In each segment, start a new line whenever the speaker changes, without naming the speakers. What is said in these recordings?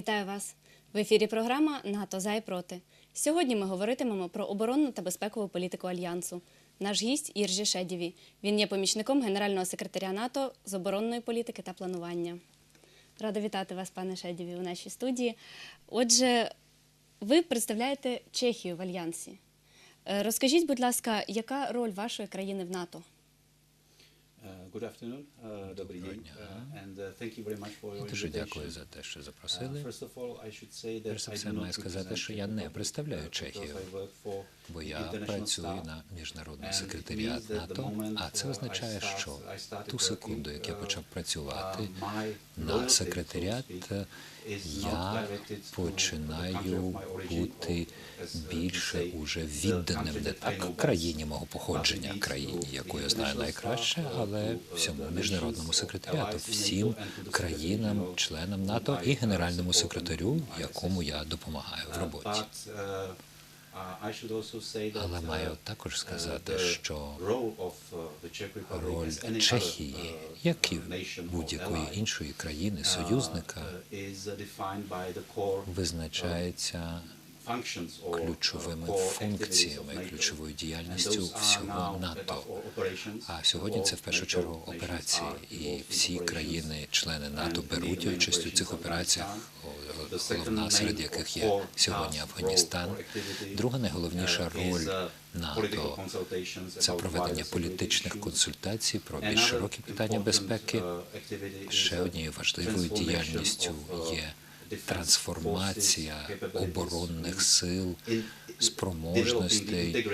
Вітаю вас! В ефірі програма НАТО за і проти. Сьогодні ми говоритимемо про оборонну та безпекову політику альянсу. Наш гість Іржі Шедєві. Він є помічником генерального секретаря НАТО з оборонної політики та планування. Рада вітати вас, пане Шедєві, у нашій студії. Отже, ви представляєте Чехію в альянсі. Е, Розкажіть, будь ласка, яка роль вашої країни в НАТО?
Uh, Good afternoon, uh, добрий день, uh, and uh, thank you very much for your
Дуже дякую за те, що
Uh,
запросили.
First of all, I should say that
Перш за
I
все, маю сказати, що я не представляю
uh,
Чехію, бо я працюю на міжнародний секретаріат НАТО, а це
uh,
означає, що ту секунду, як я почав
uh,
працювати
uh,
на секретаріат, я починаю бути
uh,
більше уже відданим не так країні мого походження, країні, яку я знаю найкраще,
uh,
але
uh,
всьому міжнародному секретаріату, всім країнам, членам НАТО і
uh,
генеральному секретарю, якому я допомагаю в
Uh,
роботі.
Uh, uh,
Але
uh,
маю також сказати,
uh,
що
uh,
роль Чехії,
uh,
як і будь-якої іншої країни,
uh,
союзника,
uh, uh,
визначається
uh,
ключовими
activities of
функціями, ключовою діяльністю всього НАТО. А сьогодні це в першу чергу операції, і всі країни-члени НАТО беруть участь у цих операціях. Головна серед яких є сьогодні Афганістан. Друга найголовніша
uh,
роль
is, uh,
НАТО це проведення політичних консультацій про більш широкі питання безпеки.
uh,
Ще
uh,
однією важливою діяльністю
uh,
є трансформація оборонних сил, спроможностей,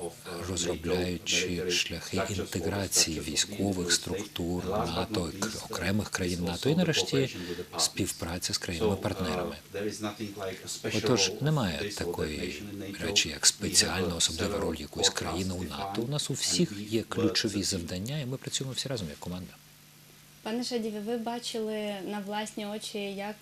uh,
розробляючи шляхи інтеграції військових структур НАТО, окремих
uh,
країн НАТО і нарешті співпраця з
uh,
країнами-партнерами. Отож, немає такої речі, як спеціальна
uh,
особлива роль якоїсь країни у НАТО. У нас у всіх є ключові завдання, і ми працюємо всі разом як команда.
Пане Шедєві, ви бачили на власні очі, як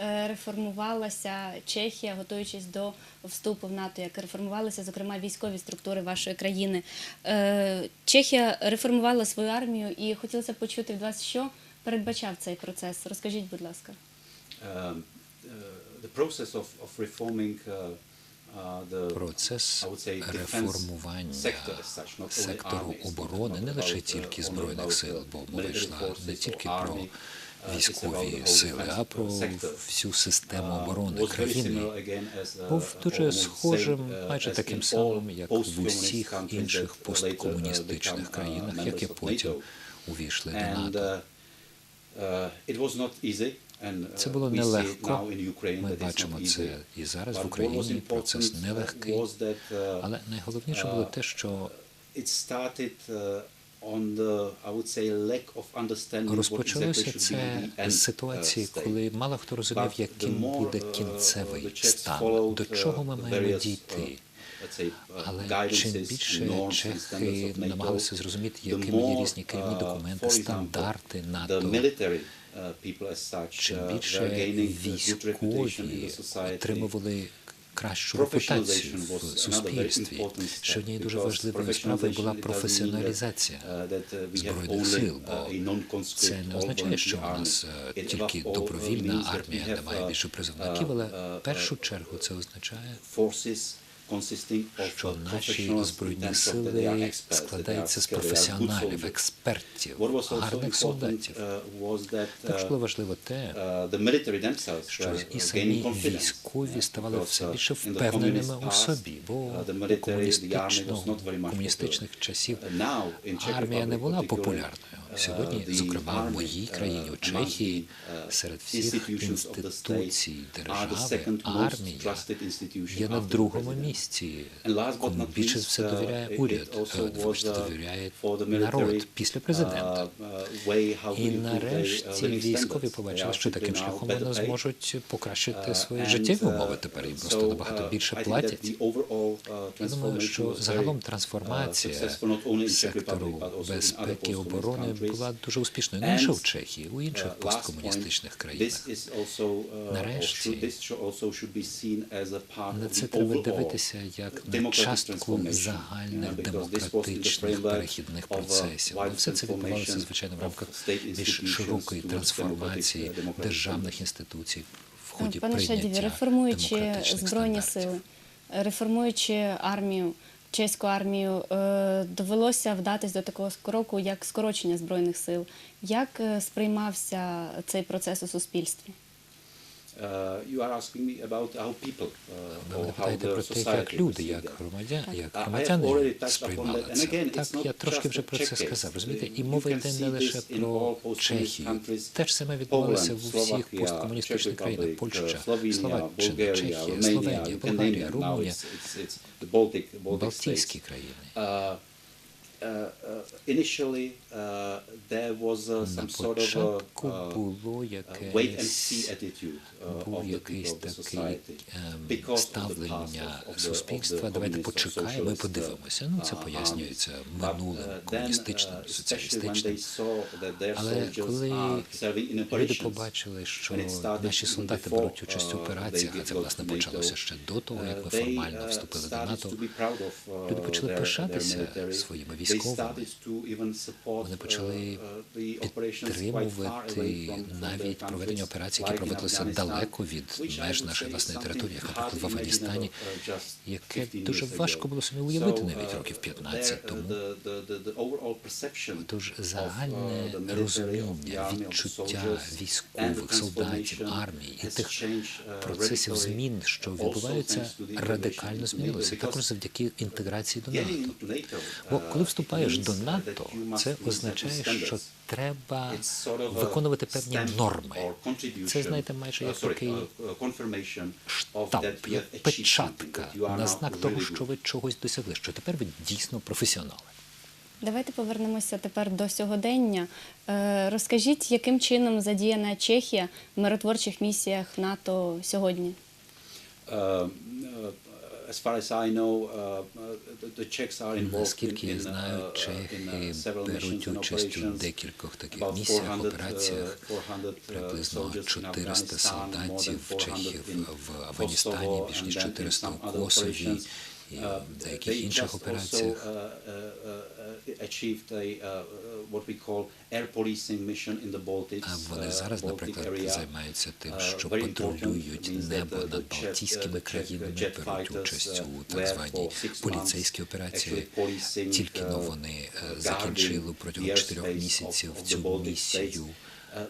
е, реформувалася Чехія, готуючись до вступу в НАТО, як реформувалися, зокрема, військові структури вашої країни. Е, Чехія реформувала свою армію і хотілося почути від вас, що передбачав цей процес. Розкажіть, будь ласка.
Um, uh, the process of, of reforming uh, uh,
Процес реформування сектору оборони не лише
uh,
тільки збройних сил,
uh,
бо мова йшла не тільки про
uh,
військові сили, а про всю систему
Uh,
оборони країни.
uh,
Був дуже схожим,
uh,
майже таким самим, як в усіх інших
uh,
посткомуністичних
uh,
країнах, які потім увійшли до НАТО.
Uh, uh, uh,
Це було нелегко. Ми бачимо це і зараз в Україні. Процес
uh,
нелегкий.
uh,
Але найголовніше було те, що
uh,
розпочалося це з ситуації,
uh,
коли мало хто розумів, яким буде
uh,
кінцевий стан, до
uh,
чого ми маємо дійти.
uh, uh,
Але чим більше чехи намагалися зрозуміти, якими є різні керівні
uh,
документи, стандарти НАТО,
uh,
чим
uh,
більше військові отримували кращу репутацію в суспільстві. Ще однією дуже важливою справою була професіоналізація
uh, uh,
збройних сил,
uh,
бо це не означає, що у нас е, тільки
uh,
добровільна армія, немає
uh,
більше призовників, але
uh,
в першу
uh,
чергу це означає, що
uh,
наші збройні сили складаються з професіоналів, експертів, гарних солдатів.
uh,
Також
uh,
було важливо те,
uh,
що і
uh,
самі військові ставали все
uh,
більше впевненими у собі, бо
uh,
комуністичних часів
Uh,
армія не була популярною.
uh,
Сьогодні, зокрема, в моїй
uh,
країні, у Чехії,
uh,
серед всіх інституцій держави, армія є на другому
president.
Місці. Більше все
uh,
довіряє уряд, е, вибачте,
uh,
довіряє народ після президента.
uh, uh,
І
uh,
нарешті військові побачили, що таким шляхом вони зможуть покращити
Uh,
свої життєві
uh,
умови тепер їм просто набагато
uh,
більше платять.
uh,
Я думаю, що загалом
uh,
трансформація сектору безпеки і оборони була дуже успішною не лише в Чехії, у
Uh,
інших посткомуністичних країнах.
Uh,
Нарешті, На це треба
overall
дивитися як на частку загальних
uh,
демократичних перехідних процесів.
wide
Але все це відбувалося звичайно в рамках більш широкої трансформації
uh,
державних інституцій в ході
Пане Шадіві,
прийняття
реформуючи збройні сили, реформуючи армію, чеську армію, е, довелося вдатись до такого кроку, як скорочення збройних сил. Як е, сприймався цей процес у суспільстві?
Uh, you are asking me about how people uh, or how the society
як люди, як
that.
громадяни, як
I have
громадяни
already touched upon
сприймали
that. And
це.
again, it's
Так,
not
я трошки
just
вже про це
Czech
сказав.
case.
Розумієте, і
You
мова
can
йде
see
не
this
лише
in
про
all post-communist
Чехію.
countries.
Те ж саме відбувалося в
Poland,
усіх
Slovakia,
посткомуністичних
Czech
країнах:
Republic,
Польща,
uh, Slovenia,
Словаччина,
Bulgaria,
Чехія,
Romania,
Словенія,
you can
Болгарія,
name them. Now
Румунія,
it's, it's, it's the Baltic, Baltic
Балтійські
states.
країни.
There was uh, some sort of uh,
було
uh, wait and
якесь
see attitude uh,
був
of the people
якийсь такий
society
ем,
because of the past
ставлення суспільства. Давайте почекаємо і подивимося. Ну це
uh,
пояснюється минулим
uh,
комуністичним,
uh,
соціалістичним. Але коли люди побачили, що наші солдати беруть участь у
uh,
операціях, а це власне почалося ще до того, як ми
uh,
формально
uh,
вступили до НАТО.
uh,
Люди почали пишатися своїми військовими.
Support,
Вони
uh,
почали
uh,
підтримувати навіть проведення операцій, які проводилися далеко від меж нашої власної території, як, наприклад, в Афганістані,
uh,
яке
15
дуже важко було собі уявити навіть
uh,
років
there,
15
uh,
тому. Тож
uh,
загальне розуміння, відчуття військових, солдатів, армії і тих
uh,
процесів змін, що відбуваються, радикально змінилося, також завдяки інтеграції до НАТО. Бо
uh,
коли
it
вступаєш до НАТО, це означає, що треба виконувати певні норми. Це, знаєте, майже як такий
you
як печатка на знак того, що ви чогось досягли, що тепер ви дійсно професіонали.
Давайте повернемося тепер до сьогодення. Е, Розкажіть, яким чином задіяна Чехія в миротворчих місіях НАТО сьогодні?
Um, uh, As far as I know, uh, uh, the- the Czechs are involved in,
Наскільки я
in,
знаю,
uh, uh,
чехи
in, uh, several
беруть участь у
operations.
декількох таких
About
місіях,
400, uh,
операціях.
400, uh,
Приблизно
soldiers in
400
Afghanistan, more than
солдатів
400
чехів в Афганістані,
Kosovo,
більш ніж
then in
400
some
у Косові. І
Uh,
в деяких інших операціях.
uh, uh, uh, uh, uh, uh,
вони
uh,
зараз, наприклад, займаються тим,
Uh,
що патрулюють небо над Балтійськими
uh,
країнами, беруть участь
uh,
у так званій поліцейській операції. Тільки но
uh,
вони е, закінчили протягом чотирьох місяців цю місію.
Uh,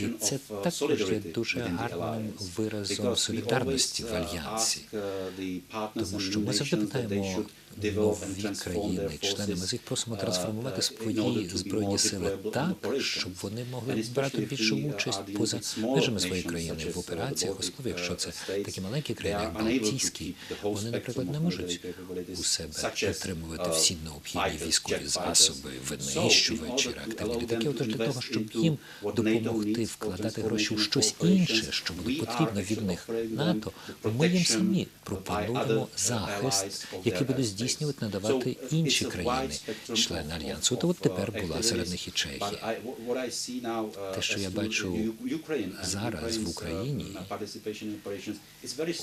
І це
uh,
також є дуже гарним виразом солідарності в
uh,
альянсі.
uh,
Тому що ми завжди питаємо нові країни, члени. Ми їх просимо
uh,
трансформувати
uh,
свої збройні сили так, щоб вони могли брати більшу участь поза межами своєї країни в операціях, особливо якщо це
uh,
такі маленькі країни, як Балтійські. Вони, наприклад, не можуть у себе підтримувати всі необхідні військові засоби, винищувачі, реактивні літаки. Отож, для того, щоб їм допомогти вкладати гроші у щось інше, що буде потрібно від них НАТО, ми їм самі пропонуємо захист, який буде
airspace.
Здійснювати, надавати інші країни, члени альянсу. То от тепер
uh,
була серед них і Чехія.
Uh,
Те, що я бачу зараз в
uh,
Україні.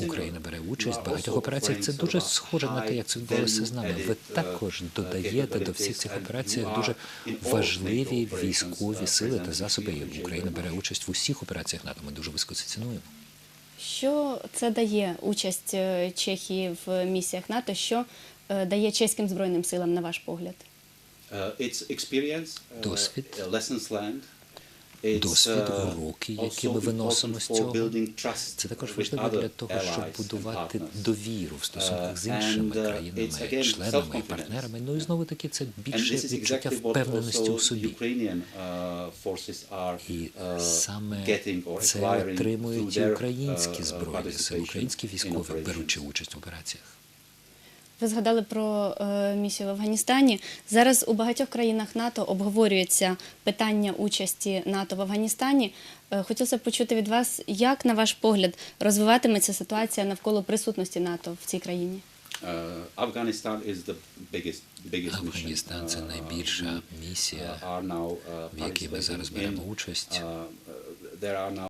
Україна бере участь в багатьох операціях. Це дуже схоже на те, як це
high
відбувалося з нами. Ви також додаєте до всіх цих
you
дуже важливі військові сили та засоби. Україна бере участь в усіх операціях НАТО. Ми дуже високо це цінуємо.
Що це дає участь е, Чехії в місіях НАТО? Що дає чеським збройним силам, на ваш погляд?
Uh, uh,
Досвід.
uh,
Досвід, уроки, які ми виносимо з цього. Це також важливо для того, щоб будувати довіру в стосунках з іншими країнами, членами і партнерами. Ну і знову таки це більше відчуття впевненості у собі. І саме це отримують і українські збройні сили, українські військові, беручи участь в операціях.
Ви згадали про е, місію в Афганістані. Зараз у багатьох країнах НАТО обговорюється питання участі НАТО в Афганістані. Е, Хотілося б почути від вас, як, на ваш погляд, розвиватиметься ситуація навколо присутності НАТО в цій країні?
Mission.
Афганістан це найбільша місія, в якій ми зараз беремо участь.